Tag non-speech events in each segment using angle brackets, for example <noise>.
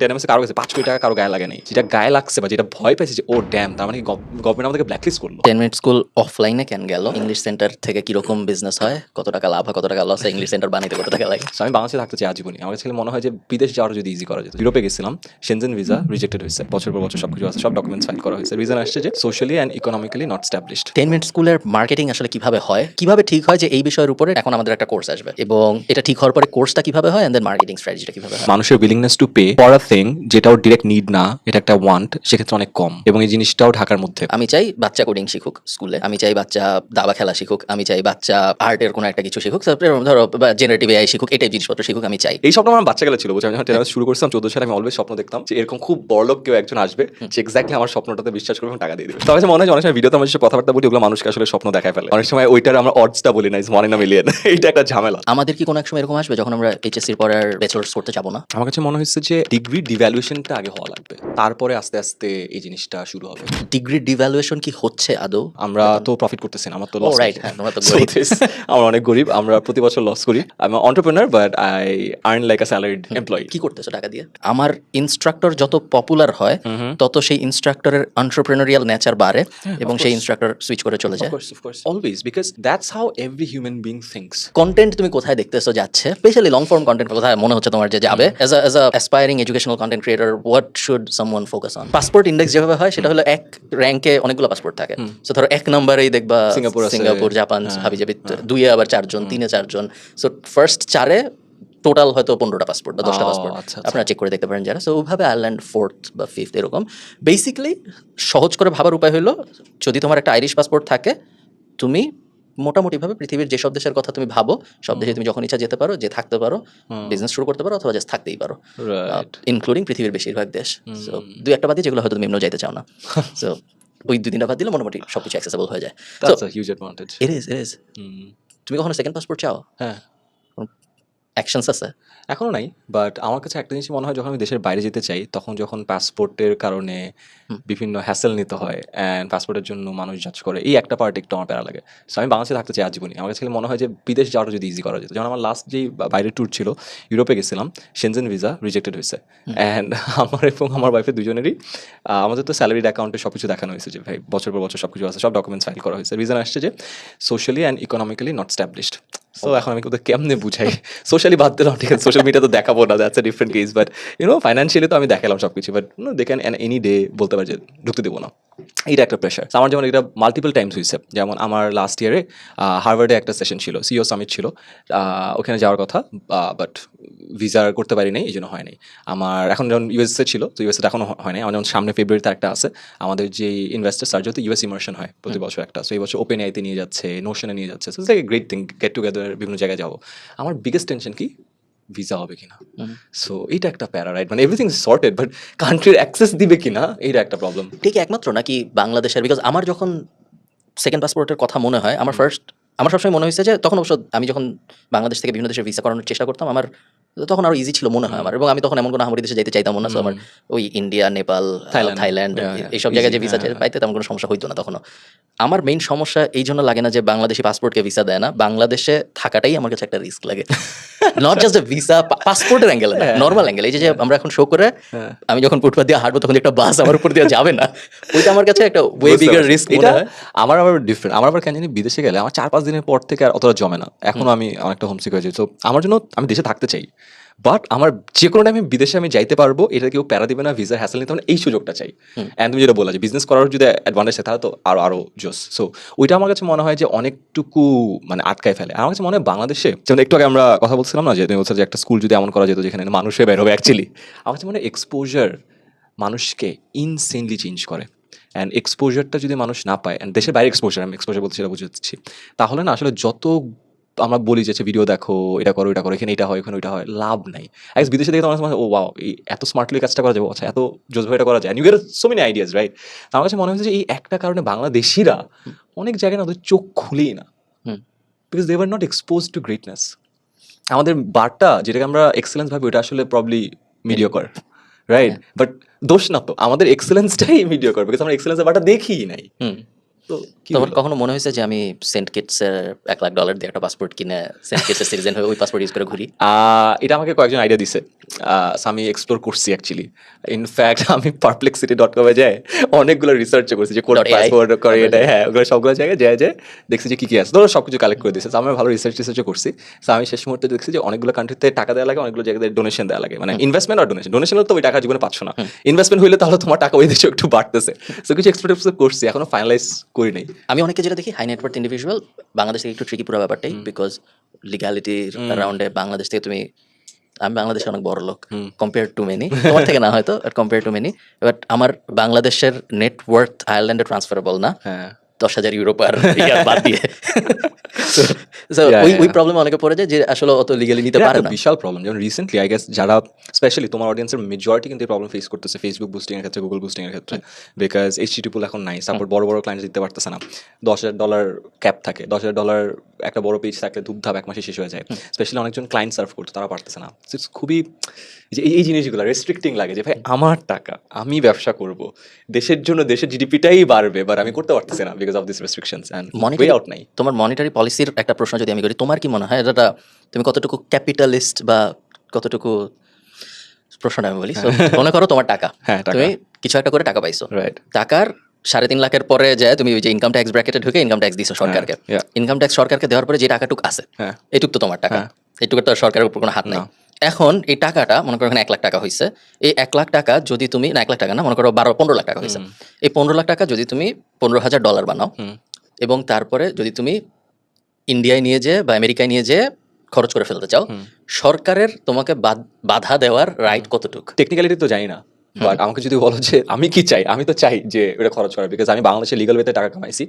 Ten এমএসে কারও কাছে পাঁচ কোটি টাকা কারও গায়ে লাগে নাই। যেটা গায়ে লাগছে বা যেটা ভয় পাইছে যে ও ড্যাম তার মানে গভর্নমেন্ট আমাদেরকে ব্ল্যাকলিস্ট করল। টেন মিনিট স্কুল অফলাইনে কেন গেল? ইংলিশ সেন্টার থেকে কীরকম বিজনেস হয়? কত টাকা লাভ হয় কত টাকা লস হয়? ইংলিশ সেন্টার বানাইতে কত টাকা লাগে? আমি বাংলাদেশে থাকতে চাই আজীবনী আমার কাছে মনে হয় যে বিদেশ যাওয়ার যদি ইজি করা যেত। ইউরোপে গেছিলাম সেনজেন ভিসা রিজেক্টেড হয়েছে। বছর পর বছর সবকিছু আছে সব ডকুমেন্টস ফাইল করা হয়েছে। রিজন আসছে যে socially and economically not established ten minute স্কুলের মার্কেটিং আসলে কীভাবে হয়? কীভাবে ঠিক হয় যে এই বিষয়ের উপরে এখন আমাদের একটা কোর্স আসবে? এবং এটা ঠিক হওয়ার পরে কোর্সটা কীভাবে হয়? এন্ড দেন মার্কেটিং স্ট্র্যাটেজিটা কীভাবে হয়? মানুষের willingness to pay a thing যেটা ওর ডিরেক্ট নিড না এটা একটা ওয়ান্ট সেক্ষেত্রে অনেক কম। এবং এই জিনিসটাও ঢাকার মধ্যে। আমি চাই বাচ্চা কোডিং শিখুক স্কুলে আমি চাই বাচ্চা দাবা খেলা শিখুক। আমি চাই বাচ্চা আর্টের কোনো একটা কিছু শিখুক। তারপরে ধরো জেনারেটিভ এআই শিখুক এটাই জিনিসপত্র শিখুক আমি চাই। এই স্বপ্ন আমার বাচ্চাকালে ছিল বুঝছি আমি যখন শুরু করছিলাম চোদ্দ সালে আমি অলওয়েজ স্বপ্ন দেখতাম যে এরকম খুব বড়লোক কেউ একজন আসবে যে এক্স্যাক্টলি আমার স্বপ্নটাতে বিশ্বাস করবে এবং টাকা দিয়ে দেবে। তো আমার মনে হয় অনেক সময় ভিডিওতে আমার যেসব কথাবার্তা বলি ওগুলো মানুষকে আসলে স্বপ্ন দেখায় ফেলে। অনেক সময় ওইটার আমরা অর্ডসটা বলি না is one in a million এইটা একটা ঝামেলা। আমাদের কি কোনো এক সময় এরকম আসবে যখন আমরা এইচএসসির পরে আর ব্যাচেলার্স করতে যাব না? আমার কাছে মনে হচ্ছে যে ডিগ্রি ডিভ্যালুয়েশনটা আগে হওয়া লাগবে। তারপরে আস্তে আস্তে এই জিনিসটা শুরু হবে। ডিগ্রি ডিভ্যালুয়েশন কি হচ্ছে আদৌ? আমরা তো প্রফিট করতেছি না আমার তো লস রাইট হ্যাঁ আমরা অনেক গরিব আমরা প্রতি বছর লস করি। আমি entrepreneur but I earn like a salaried employee কি করতেছো টাকা দিয়ে? আমার ইনস্ট্রাক্টর যত পপুলার হয় তত সেই ইনস্ট্রাক্টরের এন্টারপ্রেনারিয়াল নেচার বাড়ে এবং সেই ইনস্ট্রাক্টর সুইচ করে চলে যায়। Always because that's how every human being thinks content তুমি কোথায় দেখতেছো যাচ্ছে? স্পেশালি লং ফর্ম কন্টেন্ট কোথায় মনে হচ্ছে তোমার যে যাবে? As as a aspiring educational content creator what should someone focus on passport index যেভাবে হয় সেটা হলো এক র্যাঙ্কে অনেকগুলো পাসপোর্ট থাকে। সো ধরো এক নম্বরেই দেখবা সিঙ্গাপুর সিঙ্গাপুর জাপান হাবি জাবি দুইয়ে আবার চারজন তিনে চারজন। সো ফার্স্ট চারে টোটাল হয়তো পনেরোটা পাসপোর্ট বা দশটা পাসপোর্ট আচ্ছা, আচ্ছা। আপনারা চেক করে দেখতে পারেন যারা। সো ওইভাবে আয়ারল্যান্ড ফোর্থ বা ফিফথ এরকম। বেসিক্যালি সহজ করে ভাবার উপায় হলো যদি তোমার একটা আইরিশ পাসপোর্ট থাকে তুমি মোটামুটিভাবে পৃথিবীর যেসব দেশের কথা তুমি ভাবো সব দেশে তুমি যখন ইচ্ছা যেতে পারো যে থাকতে পারো বিজনেস শুরু করতে পারো অথবা জাস্ট থাকতেই পারো। ইনক্লুডিং পৃথিবীর বেশিরভাগ দেশ। সো দুই একটা বাদ দিয়ে যেগুলো হয়তো তুমি এমনিও যাইতে চাও না। <laughs> সো ওই দুই তিনটা বাদ দিলে মোটামুটি সবকিছু অ্যাক্সেসেবল হয়ে যায়। So that's a huge advantage it is it is তুমি কখনো সেকেন্ড পাসপোর্ট চাও? হ্যাঁ। অ্যাকশনস আছে? এখনও নাই বাট আমার কাছে একটা জিনিস মনে হয় যখন আমি দেশের বাইরে যেতে চাই তখন যখন পাসপোর্টের কারণে বিভিন্ন হ্যাসেল নিতে হয় অ্যান্ড পাসপোর্টের জন্য মানুষ জাজ করে এই একটা পার্ট একটু আমার প্যারা লাগে। সো আমি বাংলাদেশে থাকতে চাই আজীবনী আমার কাছে মনে হয় যে বিদেশ যাওয়াটা যদি ইজি করা যেত। যেমন আমার লাস্ট যেই বাইরের ট্যুর ছিল ইউরোপে গেছিলাম সেনজেন ভিসা রিজেক্টেড হয়েছে। অ্যান্ড <laughs> আমার এবং আমার ওয়াইফের দুজনেরই আমাদের তো স্যালারিড অ্যাকাউন্টে সব কিছু দেখানো হয়েছে যে ভাই বছর পর বছর সব কিছু আছে সব ডকুমেন্টস ফাইল করা হয়েছে। রিজন আসছে যে socially and economically not established so এখন আমি ওদের কেমনে বুঝাই? সোশ্যালি বাদ দিলাম, ঠিক আছে? সোশ্যাল মিডিয়া তো দেখাবো না that's a different case but you know financially তো আমি দেখালাম সব কিছু but they can any day বলতে পারি যে, ঢুকতে দেবো না। এইটা একটা প্রেশার আমার যেমন এটা মাল্টিপল টাইমস হয়েছে যেমন আমার লাস্ট ইয়ারে হার্ভার্ডে একটা সেশন ছিল সিও সামিট ছিল। ওখানে যাওয়ার কথা বাট ভিসা করতে পারি নাই এই জন্য হয় নাই। আমার এখন যখন ইউএসএ ছিল তো ইউএসএ এখনও হ- হয় নাই। আমার যেমন সামনে ফেব্রুয়ারিতে একটা আছে আমাদের যে ইনভেস্টার তার যেহেতু ইউএস ইমার্শন হয় প্রতি বছর একটা। সো এই বছর ওপেন আইতে নিয়ে যাচ্ছে নোশনে নিয়ে যাচ্ছে। So like great thing get together বিভিন্ন জায়গায় যাব। আমার বিগেস্ট টেনশন কি? ভিসা হবে কিনা। সো এটা একটা প্যারা রাইট মানে এভরিথিং সর্টেড বাট কান্ট্রির অ্যাক্সেস দিবে কিনা এটা একটা প্রবলেম ঠিক একমাত্র নাকি বাংলাদেশের বিকজ আমার যখন সেকেন্ড পাসপোর্টের কথা মনে হয় আমার ফার্স্ট আমার সবসময় মনে হয়েছে যে তখন অবশ্য আমি যখন বাংলাদেশ থেকে বিভিন্ন দেশে ভিসা করানোর চেষ্টা করতাম আমার তখন আরও ইজি ছিল মনে হয় আমার। এবং আমি তখন এমন কোনো আমাদের দেশে যেতে চাইতাম না আমার ওই ইন্ডিয়া নেপাল থাইল্যান্ড। এইসব জায়গায় যে ভিসা। পাইতে তেমন কোনো সমস্যা হইতো না তখনও। আমার মেইন সমস্যা এই জন্য লাগে না যে বাংলাদেশি পাসপোর্টকে ভিসা দেয় না বাংলাদেশে থাকাটাই আমার কাছে একটা রিস্ক লাগে। নট জাস্ট ভিসা পাসপোর্টের অ্যাঙ্গেল নর্মাল অ্যাঙ্গেল এই যে আমরা এখন শো করে আমি যখন ফুটপাথ দিয়ে হাঁটবো তখন একটা বাস আমার উপর দিয়ে যাবে না। <laughs> ওইটা আমার কাছে একটা ওয়ে বিগার রিস্ক এটা আমার আবার ডিফারেন্ট আমার আবার কেন জানি বিদেশে গেলে আমার চার পাঁচ দিনের পর থেকে আর অতটা জমে না। এখনও আমি অনেকটা হোমসিক হয়ে যাই। তো আমার জন্য আমি দেশে থাকতে চাই। বাট আমার যে কোনো টাইমে বিদেশে আমি যাইতে পারব এটা কেউ প্যারা দিবে না ভিসার হ্যাসেল নিতে এই সুযোগটা চাই। অ্যান্ড তুমি যেটা বলা যে বিজনেস করার যদি অ্যাডভান্টেজ থাকে তো আরও আরও জোস সো ওইটা আমার কাছে মনে হয় যে অনেকটুকু মানে আটকায় ফেলে। আমার কাছে মনে হয় বাংলাদেশে যেমন একটু আগে আমরা কথা বলছিলাম না যে তুমি বলছো যে একটা স্কুল যদি এমন করা যেত যেখানে মানুষে বের হবে অ্যাকচুয়ালি আমার কাছে মনে হয় এক্সপোজার মানুষকে ইনসেনলি চেঞ্জ করে। অ্যান্ড এক্সপোজারটা যদি মানুষ না পায় অ্যান্ড দেশের বাইরে এক্সপোজার আমি এক্সপোজার বলতে সেটা বুঝাচ্ছি তাহলে না আসলে যত আমরা বলি যে ভিডিও দেখো এটা করো এটা করো এখানে এটা হয় এখানে ওইটা হয়। লাভ নাই। অ্যাক্স বিদেশে দেখে তোমার ও এই এত স্মার্টলি কাজটা করা যাবে আচ্ছা এত জোজভাবে এটা করা যায়। You get so many ideas right আমার কাছে মনে হয়েছে যে এই একটা কারণে বাংলাদেশিরা অনেক জায়গায় না ওদের চোখ খুলেই না। হুম। Because they are not expose to greatness আমাদের বারটা যেটাকে আমরা এক্সেলেন্স ভাবি ওটা আসলে প্রবলি মিডিয়কর রাইট বাট দোষ না তো আমাদের এক্সেলেন্সটাই মিডিয়কর বিকজ আমরা এক্সেলেন্সের বারটা দেখিই নাই। হুম। তো তোমার কখনো মনে হয়েছে যে আমি সেন্ট কিটসের এক লাখ ডলার দিয়ে একটা পাসপোর্ট কিনে সেন্ট কিটসের সিটিজেন হয়ে ওই পাসপোর্ট ইউজ করে ঘুরি? <laughs> এটা আমাকে কয়েকজন আইডিয়া দিছে। আমি এক্সপ্লোর করছি অ্যাকচুয়ালি ইনফ্যাক্ট <laughs> আমি পারপ্লেক্সিটি ডট কমে যায় অনেকগুলো রিসার্চ করছি যে পাসপোর্ট করে এটা হ্যাঁ ওগুলো সবগুলো জায়গায় যায় যায় দেখছি যে কি কি আছে। ধরো সব কিছু কালেক্ট করে দিয়েছে আমি ভালো রিসার্চ রিসার্চও করছি। আমি শেষ মুহূর্তে দেখছি যে অনেকগুলো কান্ট্রিতে টাকা দেওয়া লাগে অনেকগুলো জায়গায় ডোনেশন দেওয়া লাগে। মানে ইনভেস্টমেন্ট আর ডোনেশন ডোনেশন তো ওই টাকা জীবনে পাচ্ছ না। ইনভেস্টমেন্ট হইলে তাহলে তোমার টাকা ওই দেশে একটু বাড়তেছে। সো কিছু এক্সপেক্ট করছি। এখনও ফাইনালাইজ করি নাই। আমি অনেকে যেটা দেখি হাই নেটওয়ার্ক ইন্ডিভিজুয়াল বাংলাদেশ থেকে একটু ট্রিকি পুরো ব্যাপারটাই বিকজ লিগ্যালিটির রাউন্ডে বাংলাদেশ থেকে তুমি আমি বাংলাদেশে অনেক বড় লোক কম্পেয়ার টু মেনি তোমার থেকে না হয়তো কম্পেয়ার টু মেনি বাট আমার বাংলাদেশের নেটওয়ার্ক আয়ারল্যান্ডে ট্রান্সফারেবল না। হ্যাঁ। দশ হাজার ইউরো পার ইয়ার বাদ দিয়ে। <laughs> ওই ওই প্রবলেম অনেকে পড়ে যায় যে আসলে অত লিগালি নিতে পারে না। বিশাল প্রবলেম যেমন রিসেন্টলি আই গেস যারা স্পেশালি তোমার অডিয়েন্সের মেজরিটি কিন্তু এই প্রবলেম ফেস করতেছে ফেসবুক বুস্টিং এর ক্ষেত্রে গুগল বুস্টিং এর ক্ষেত্রে। বিকজ এইচ টিপুল এখন নাই সাপোর্ট বড় বড় ক্লায়েন্ট দিতে পারতেছে না। দশ হাজার ডলার ক্যাপ থাকে। দশ হাজার ডলার একটা বড় পেজ থাকলে ধূপধাপ এক মাসে শেষ হয়ে যায়। স্পেশালি অনেকজন ক্লায়েন্ট সার্ভ করতে তারা পারতেছে না। It's খুবই যে এই- জিনিসগুলো রেস্ট্রিক্টিং লাগে যে ভাই আমার টাকা আমি ব্যবসা করব। দেশের জন্য দেশের জিডিপিটাই বাড়বে বাট আমি করতে পারতেছি না because of this restrictions and way out নাই। তোমার মনিটারি পলিসির একটা প্রশ্ন যদি আমি করি তোমার কি মনে হয়? এটা তুমি কতটুকু ক্যাপিটালিস্ট বা কতটুকু প্রশ্নটা আমি বলি? মনে করো তোমার টাকা। হ্যাঁ, তুমি কিছু একটা করে টাকা পাইছো। রাইট টাকার সাড়ে তিন লাখের পরে যায় তুমি ওই যে ইনকাম ট্যাক্স ব্র্যাকেটে ঢুকে ইনকাম ট্যাক্স দিছো সরকারকে। ইনকাম ট্যাক্স সরকারকে দেওয়ার পরে যে টাকাটুক আছে হ্যাঁ। এইটুক তো তোমার টাকা। হ্যাঁ। এইটুকু তো সরকারের উপর কোনো হাত নাই। এখন এই টাকাটা মনে করো এখানে এক লাখ টাকা হয়েছে এই এক লাখ টাকা যদি তুমি না এক লাখ টাকা না মনে করো বারো পনেরো লাখ টাকা হয়েছে এই পনেরো লাখ টাকা যদি তুমি পনেরো হাজার ডলার বানাও এবং তারপরে যদি তুমি ইন্ডিয়ায় নিয়ে যেয়ে বা আমেরিকায় নিয়ে যেয়ে খরচ করে ফেলতে চাও সরকারের তোমাকে বাধা দেওয়ার রাইট কতটুক? টেকনিক্যালিটি তো জানি না। বাট আমাকে যদি বলো যে আমি কি চাই আমি তো চাই যে এটা খরচ করা বিকজ আমি বাংলাদেশে লিগাল ওয়েতে টাকা কামাইছি।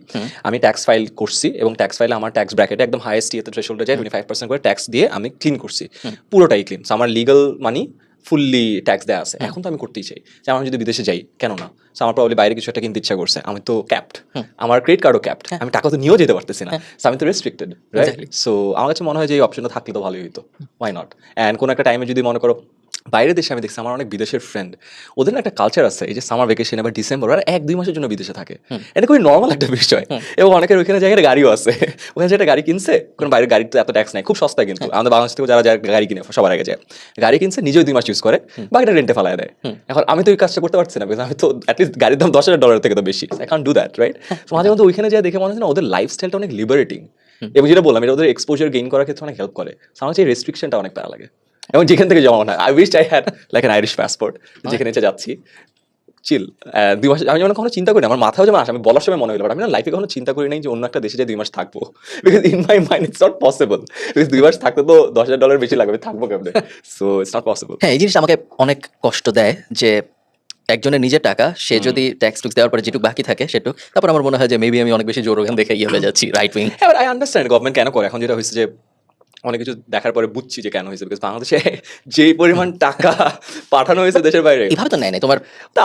আমি ট্যাক্স ফাইল করছি এবং ট্যাক্স ফাইলে আমার ট্যাক্স ব্র্যাকেটে একদম হাইয়েস্ট ইয়েতে থ্রেশোল্ডে যায় টোয়েন্টি ফাইভ পার্সেন্ট করে ট্যাক্স দিয়ে আমি ক্লিন করছি। পুরোটাই ক্লিন আমার লিগাল মানি ফুললি ট্যাক্স দেওয়া আছে। এখন তো আমি করতেই চাই। যে আমি যদি বিদেশে যাই কেন না? আমার প্রবলি বাইরে কিছু একটা কিনতে ইচ্ছা করছে। আমি তো ক্যাপড আমার ক্রেডিট কার্ডও ক্যাপড আমি টাকা তো নিয়েও যেতে পারতেছি না। So আমি তো রেস্ট্রিক্টেড রাইট সো আমার কাছে মনে হয় যে এই অপশনটা থাকলে তো ভালোই হতো ওয়াই নট অ্যান্ড কোনো একটা টাইমে যদি মনে করো বাইরের দেশে আমি দেখছি আমার অনেক বিদেশের ফ্রেন্ড ওদের একটা কালচার আছে এই যে সামার ভেকেশন বা ডিসেম্বর ওরা এক দুই মাসের জন্য বিদেশে থাকে। এটা খুবই নর্মাল একটা বিষয়। এবং অনেকের ওইখানে জায়গায় গাড়িও আছে। <laughs> ওখানে যে একটা গাড়ি কিনছে কোনো বাইরের গাড়িতে এত ট্যাক্স নাই খুব সস্তা কিন্তু। আমাদের বাংলাদেশ থেকে যারা যারা গাড়ি কিনে সবার আগে যায়। গাড়ি কিনছে নিজেও দুই মাস ইউজ করে বা বাকিটা রেন্টে ফেলায় দেয়। এখন আমি তো ওই কাজটা করতে পারছি না because আমি তো অ্যাটলিস্ট গাড়ির দাম দশ হাজার ডলার থেকে তো বেশি। আই কান ডু দ্যাট রাইট তো মাঝে মধ্যে ওইখানে যায় দেখে মনে হচ্ছে না ওদের লাইফস্টাইলটা অনেক লিবারেটিং এবং যেটা বললাম এটা ওদের এক্সপোজার গেইন করার ক্ষেত্রে অনেক হেল্প করে। আমার হচ্ছে রেস্ট্রিকশনটা অনেক প্যারা লাগে। এবং যেখান থেকে জমা না। I wish I had like an Irish passport যেখানে ইচ্ছে যাচ্ছি চিল দুই মাস আমি যেমন কখনো চিন্তা করি না আমার মাথাও যেমন আসে আমি বলার সময় মনে হলো বাট আমি না লাইফে কখনো চিন্তা করি নাই যে অন্য একটা দেশে যে দুই মাস থাকব। Because in my mind it's not possible because দুই মাস থাকতে তো দশ হাজার ডলার বেশি লাগবে থাকব কেমনে? সো ইটস নট পসিবল হ্যাঁ এই জিনিসটা আমাকে অনেক কষ্ট দেয় যে একজনের নিজের টাকা সে যদি ট্যাক্স টুক্স দেওয়ার পরে যেটুকু বাকি থাকে সেটুক। তারপর আমার মনে হয় যে মেবি আমি অনেক বেশি জোর ওখান দেখে ইয়ে হয়ে যাচ্ছি রাইট উইং হ্যাঁ আই আন্ডারস্ট্যান্ড গভর্নমেন্ট কেন করে? এখন যেটা হয়েছে যে অনেক কিছু দেখার পরে বুঝছি যে কেন হয়েছে বিকজ বাংলাদেশে <laughs> যে পরিমাণ টাকা পাঠানো হয়েছে দেশের বাইরে এভাবে তো নেয় নাই। তোমার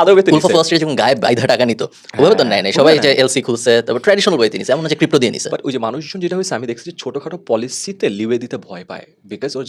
আদৌ বেতন ফার্স্ট যখন গায়ে বাইধা টাকা নিত ওভাবে তো নেয় নাই। সবাই যে এলসি খুলছে তারপর ট্র্যাডিশনাল বইতে নিছে এমন হচ্ছে ক্রিপ্টো দিয়ে নিছে। বাট ওই যে মানুষজন যেটা হয়েছে আমি দেখছি যে ছোটখাটো পলিসিতে লিওয়ে দিতে ভয় পায় বিকজ ওর